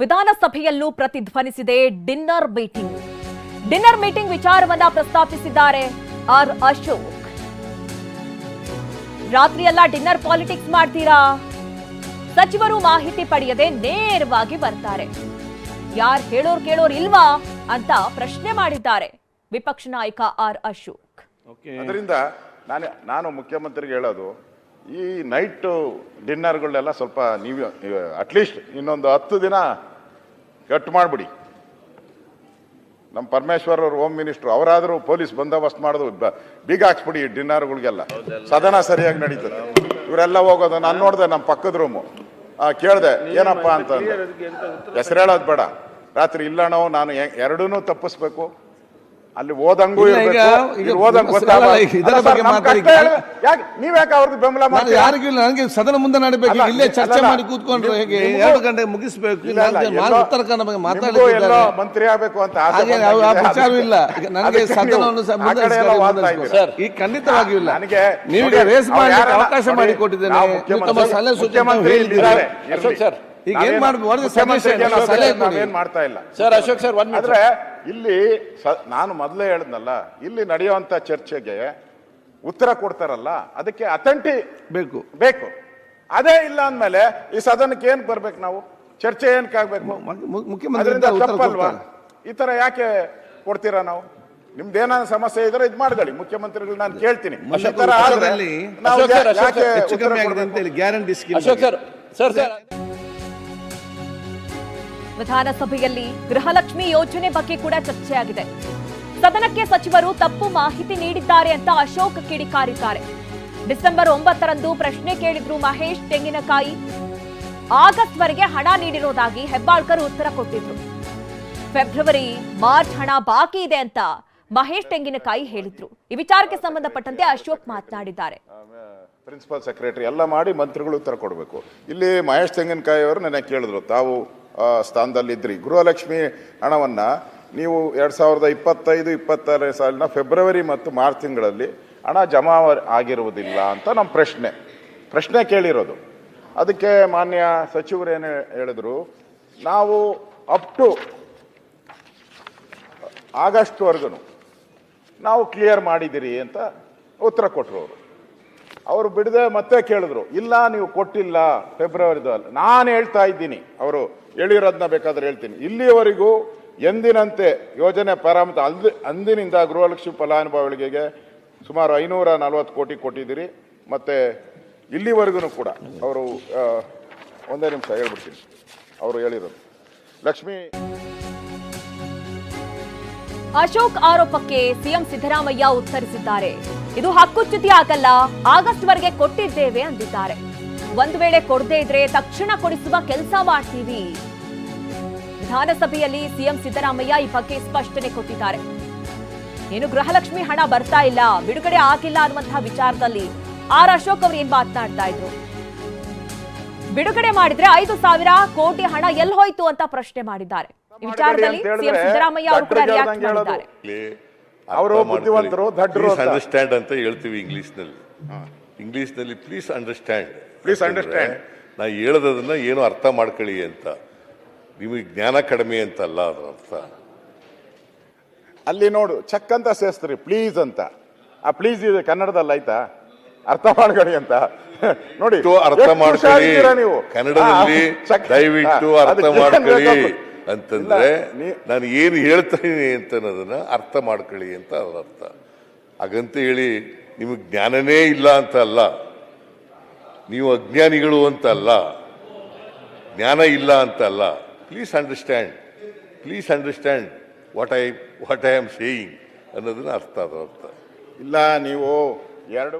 ವಿಧಾನಸಭೆಯಲ್ಲೂ ಪ್ರತಿಧ್ವನಿಸಿದೆ dinner meeting. Dinner meeting ವಿಚಾರವನ್ನ ಪ್ರಸ್ತಾಪಿಸಿದ್ದಾರೆ ಆರ್ ಅಶೋಕ್. ರಾತ್ರಿಯೆಲ್ಲ ಡಿನ್ನರ್ ಪಾಲಿಟಿಕ್ಸ್ ಮಾಡ್ತೀರಾ? ಸಚಿವರು ಮಾಹಿತಿ ಪಡೆಯದೆ ನೇರವಾಗಿ ಬರ್ತಾರೆ. ಯಾರ್ ಹೇಳೋರ್ ಕೇಳೋರ್ ಇಲ್ವಾ ಅಂತ ಪ್ರಶ್ನೆ ಮಾಡಿದ್ದಾರೆ ವಿಪಕ್ಷ ನಾಯಕ ಆರ್ ಅಶೋಕ್. ಅದರಿಂದ ನಾನು ಮುಖ್ಯಮಂತ್ರಿಗೆ ಹೇಳೋದು ಈ ನೈಟು ಡಿನ್ನರ್ಗಳನ್ನೆಲ್ಲ ಸ್ವಲ್ಪ ನೀವು ಅಟ್ಲೀಸ್ಟ್ ಇನ್ನೊಂದು ಹತ್ತು ದಿನ ಕಟ್ ಮಾಡಿಬಿಡಿ. ನಮ್ಮ ಪರಮೇಶ್ವರ್ ಅವರು ಹೋಮ್ ಮಿನಿಸ್ಟ್ರು ಅವರಾದರೂ ಪೊಲೀಸ್ ಬಂದೋಬಸ್ತ್ ಮಾಡೋದು ಬ- ಬೀಗ ಹಾಕ್ಸ್ಬಿಡಿ ಈ ಡಿನ್ನರ್ಗಳಿಗೆಲ್ಲ ಸದನ ಸರಿಯಾಗಿ ನಡೀತದೆ. ಇವರೆಲ್ಲ ಹೋಗೋದು ನಾನು ನೋಡಿದೆ ನಮ್ಮ ಪಕ್ಕದ ರೂಮು ಕೇಳಿದೆ ಏನಪ್ಪ ಅಂತ ಹೆಸರು ಹೇಳೋದು ಬೇಡ. ರಾತ್ರಿ ಇಲ್ಲಣೋ ನಾನು ಎರಡೂ ತಪ್ಪಿಸ್ಬೇಕು. ಅಲ್ಲಿ ಓದಂಗೂ ಸರ್, ನೀವ್ಯಾಕೆ ಅವ್ರಿಗೆ ಬೆಂಬಲ ಮಾಡ್ತೀರಾ? ಯಾರಿಗೂ ಇಲ್ಲ. ನನಗೆ ಸದನ ಮುಂದೆ ನಡಬೇಕು. ಇಲ್ಲೇ ಚರ್ಚೆ ಮಾಡಿ ಕೂತ್ಕೊಂಡ್ರೆ ಹೇಗೆ? ನಿಮ್ಗೂ- ಎರಡು ಗಂಟೆ ಮುಗಿಸ್ಬೇಕು. ಉತ್ತರ ಕನ್ನಡ ಬಗ್ಗೆ ನಿಮ್ಗೂ ಮಂತ್ರಿ ಆಗ್ಬೇಕು ಅಂತ ವಿಚಾರವೂ ಇಲ್ಲ. ನನಗೆ ಸದನವನ್ನು. ಈ ಖಂಡಿತವಾಗಿಯೂ ಇಲ್ಲ. ನನಗೆ ನೀವು ರೇಸ್ ಮಾಡಿ ಮಾಡಲಿಕ್ಕೆ ಅವಕಾಶ ಮಾಡಿ ಕೊಟ್ಟಿದ್ದೇನೆ ತಮ್ಮ ಸಲಹೆ ಸೂಚನೆ ಸರ್ ಈಗ ಏನ್ ಮಾಡ್ಬೋದು ಸಲಹೆ ಸಲಹೆ ಮಾಡ್ತಾ ಇಲ್ಲ? ಸರ್ ಅಶೋಕ್ ಸರ್ ಒಂದ್ ಆದ್ರೆ ಇಲ್ಲಿ ಸ- ನಾನು ಮೊದಲೇ ಹೇಳಿದ್ನಲ್ಲ ಇಲ್ಲಿ ನಡೆಯುವಂತ ಚರ್ಚೆಗೆ ಉತ್ತರ ಕೊಡ್ತಾರಲ್ಲ ಅದಕ್ಕೆ ಅಥೆಂಟಿ ಬೇಕು. ಬೇಕು. ಅದೇ ಇಲ್ಲ ಅಂದ್ಮೇಲೆ ಈ ಸದನಕ್ಕೆ ಏನ್ ಬರ್ಬೇಕು ನಾವು? ಚರ್ಚೆ ಏನಕ್ಕಾಗಬೇಕು ಮುಖ್ಯಮಂತ್ರಿ ತಪ್ಪಲ್ವಾ. ಈ ತರ ಯಾಕೆ ಕೊಡ್ತೀರಾ ನಾವು? ನಿಮ್ದೇನ ಸಮಸ್ಯೆ ಇದ್ರೆ ಇದು ಮಾಡ್ಕೊಳ್ಳಿ. ಮುಖ್ಯಮಂತ್ರಿಗಳು ನಾನು ಕೇಳ್ತೀನಿ. ಈ ವಿಧಾನಸಭೆಯಲ್ಲಿ ಗೃಹಲಕ್ಷ್ಮಿ ಯೋಜನೆ ಬಗ್ಗೆ ಕೂಡ ಚರ್ಚೆಯಾಗಿದೆ. ಸದನಕ್ಕೆ ಸಚಿವರು ತಪ್ಪು ಮಾಹಿತಿ ನೀಡಿದ್ದಾರೆ ಅಂತ ಅಶೋಕ್ ಕಿಡಿಕಾರಿದ್ದಾರೆ. ಡಿಸೆಂಬರ್ ಒಂಬತ್ತರಂದು ಪ್ರಶ್ನೆ ಕೇಳಿದ್ರು ಮಹೇಶ್ ತೆಂಗಿನಕಾಯಿ. ಆಗಸ್ಟ್ ವರೆಗೆ ಹಣ ನೀಡಿರೋದಾಗಿ ಹೆಬ್ಬಾಳ್ಕರ್ ಉತ್ತರ ಕೊಟ್ಟಿದ್ರು. ಫೆಬ್ರವರಿ, ಮಾರ್ಚ್ ಹಣ ಬಾಕಿ ಇದೆ ಅಂತ ಮಹೇಶ್ ತೆಂಗಿನಕಾಯಿ ಹೇಳಿದ್ರು. ಈ ವಿಚಾರಕ್ಕೆ ಸಂಬಂಧಪಟ್ಟಂತೆ ಅಶೋಕ್ ಮಾತನಾಡಿದ್ದಾರೆ. ಪ್ರಿನ್ಸಿಪಲ್ ಸೆಕ್ರೆಟರಿ ಎಲ್ಲ ಮಾಡಿ ಮಂತ್ರಿಗಳು ಉತ್ತರ ಕೊಡಬೇಕು. ಇಲ್ಲಿ ಮಹೇಶ್ ತೆಂಗಿನಕಾಯಿ ಅವರು ನನಗೆ ಕೇಳಿದ್ರು, ತಾವು ಆ, ಸ್ಥಾನದಲ್ಲಿದ್ರಿ. ಗೃಹಲಕ್ಷ್ಮಿ ಹಣವನ್ನು ನೀವು ಎರಡು ಸಾವಿರದ ಇಪ್ಪತ್ತೈದು ಇಪ್ಪತ್ತಾರನೇ ಸಾಲಿನ ಫೆಬ್ರವರಿ ಮತ್ತು ಮಾರ್ಚ್ ತಿಂಗಳಲ್ಲಿ ಹಣ ಜಮಾ ಆಗಿರುವುದಿಲ್ಲ ಅಂತ ನಮ್ಮ ಪ್ರಶ್ನೆ. ಪ್ರಶ್ನೆ ಕೇಳಿರೋದು. ಅದಕ್ಕೆ ಮಾನ್ಯ ಸಚಿವರೇನು ಹೇಳಿದ್ರು? ನಾವು ಅಪ್ ಟು ಆಗಸ್ಟ್ವರೆಗೂ ನಾವು ಕ್ಲಿಯರ್ ಮಾಡಿದ್ದೀರಿ ಅಂತ ಉತ್ತರ ಕೊಟ್ಟರು ಅವರು. ಅವರು ಬಿಡದೆ ಮತ್ತೆ ಕೇಳಿದ್ರು. ಇಲ್ಲ ನೀವು ಕೊಟ್ಟಿಲ್ಲ. ಫೆಬ್ರವರಿದಲ್ಲಿ ನಾನು ಹೇಳ್ತಾ ಇದ್ದೀನಿ. ಅವರು ಹೇಳಿರೋದನ್ನ ಬೇಕಾದ್ರೆ ಹೇಳ್ತೀನಿ. ಇಲ್ಲಿಯವರೆಗೂ ಎಂದಿನಂತೆ ಯೋಜನೆ ಪ್ರಾರಂಭ ಅಲ್ಲಿ ಅಂದಿನಿಂದ ಗೃಹಲಕ್ಷ್ಮಿ ಫಲಾನುಭವಿಗಳಿಗೆ ಸುಮಾರು ಐನೂರ ನಲವತ್ತು ಕೋಟಿ ಕೊಟ್ಟಿದ್ದೀರಿ. ಮತ್ತೆ ಇಲ್ಲಿವರೆಗೂ ಕೂಡ ಅವರು ಒಂದೇ ನಿಮಿಷ ಹೇಳ್ಬಿಡ್ತೀನಿ. ಅವರು ಹೇಳಿರೋದು. ಲಕ್ಷ್ಮಿ. ಅಶೋಕ್ ಆರೋಪಕ್ಕೆ ಸಿಎಂ ಸಿದ್ದರಾಮಯ್ಯ ಉತ್ತರಿಸಿದ್ದಾರೆ. ಇದು ಹಕ್ಕುಚ್ಯುತಿ ಆಗಲ್ಲ ಆಗಸ್ಟ್ ವರೆಗೆ ಕೊಟ್ಟಿದ್ದೇವೆ ಅಂದಿದ್ದಾರೆ. ಒಂದು ವೇಳೆ ಕೊಡದೇ ಇದ್ರೆ ತಕ್ಷಣ ಕೊಡಿಸುವ ಕೆಲಸ ಮಾಡ್ತೀವಿ. ವಿಧಾನಸಭೆಯಲ್ಲಿ ಸಿಎಂ ಸಿದ್ದರಾಮಯ್ಯ ಈ ಬಗ್ಗೆ ಸ್ಪಷ್ಟನೆ ಕೊಟ್ಟಿದ್ದಾರೆ. ಏನು ಗೃಹಲಕ್ಷ್ಮಿ ಹಣ ಬರ್ತಾ ಇಲ್ಲ ಬಿಡುಗಡೆ ಆಗಿಲ್ಲ ಅನ್ನುವಂತಹ ವಿಚಾರದಲ್ಲಿ ಆರ್ ಅಶೋಕ್ ಅವರು ಏನ್ ಮಾತನಾಡ್ತಾ ಇದ್ರು? ಬಿಡುಗಡೆ ಮಾಡಿದ್ರೆ ಐದು ಸಾವಿರ ಕೋಟಿ ಹಣ ಎಲ್ಲಿ ಹೋಯ್ತು ಅಂತ ಪ್ರಶ್ನೆ ಮಾಡಿದ್ದಾರೆ. ಈ ವಿಚಾರದಲ್ಲಿ ಸಿಎಂ ಸಿದ್ದರಾಮಯ್ಯ ಅವರು ಕೂಡ ರಿಯಾಕ್ಟ್ ಮಾಡಿದ್ದಾರೆ. ಅವರು ಬುದ್ಧಿವಂತರು, ದಡ್ಡರು ಅಂತ. ಅಂಡರ್ಸ್ಟ್ಯಾಂಡ್ ಅಂತ ಹೇಳ್ತೀವಿ ಇಂಗ್ಲಿಷ್ನಲ್ಲಿ. ಇಂಗ್ಲಿಷ್ನಲ್ಲಿ ಪ್ಲೀಸ್ ಅಂಡರ್ಸ್ಟ್ಯಾಂಡ್ ಪ್ಲೀಸ್ ಅಂಡರ್ಸ್ಟ್ಯಾಂಡ್ ನಾ ಹೇಳದನ್ನ ಏನು ಅರ್ಥ ಮಾಡ್ಕೊಳ್ಳಿ ಅಂತ. ನಿಮಗೆ ಜ್ಞಾನ ಕಡಿಮೆ ಅಂತ ಅಲ್ಲ ಅದ್ರ ಅರ್ಥ. ಅಲ್ಲಿ ನೋಡು ಚಕ್ ಅಂತ ಸೇರಿಸ್ತೀರಿ ಪ್ಲೀಸ್ ಅಂತ. ಆ ಪ್ಲೀಸ್ ಇದೆ ಕನ್ನಡದಲ್ಲಿ ಆಯ್ತಾ? ಅರ್ಥ ಮಾಡ್ಕೊಳ್ಳಿ ಅಂತ. ನೋಡಿ ಅರ್ಥ ಮಾಡ್ಕೊಳ್ಳಿ. ನೀವು? ಕನ್ನಡದಲ್ಲಿ ದಯವಿಟ್ಟು ಅರ್ಥ ಮಾಡ್ಕೊಳ್ಳಿ ಅಂತಂದ್ರೆ ನಾನು ಏನು ಹೇಳ್ತೀನಿ ಅಂತ ಅನ್ನೋದನ್ನ ಅರ್ಥ ಮಾಡ್ಕೊಳ್ಳಿ ಅಂತ ಅದರ ಅರ್ಥ. ಹಾಗಂತ ಹೇಳಿ ನಿಮಗೆ ಜ್ಞಾನನೇ ಇಲ್ಲ ಅಂತ ಅಲ್ಲ. ನೀವು ಅಜ್ಞಾನಿಗಳು ಅಂತ ಅಲ್ಲ. ಜ್ಞಾನ ಇಲ್ಲ ಅಂತ ಅಲ್ಲ. Please understand please understand what I what I am saying ಅನ್ನೋದನ್ನ ಅರ್ಥ ಅದರ ಅರ್ಥ ಇಲ್ಲ, ನೀವು ಎರಡು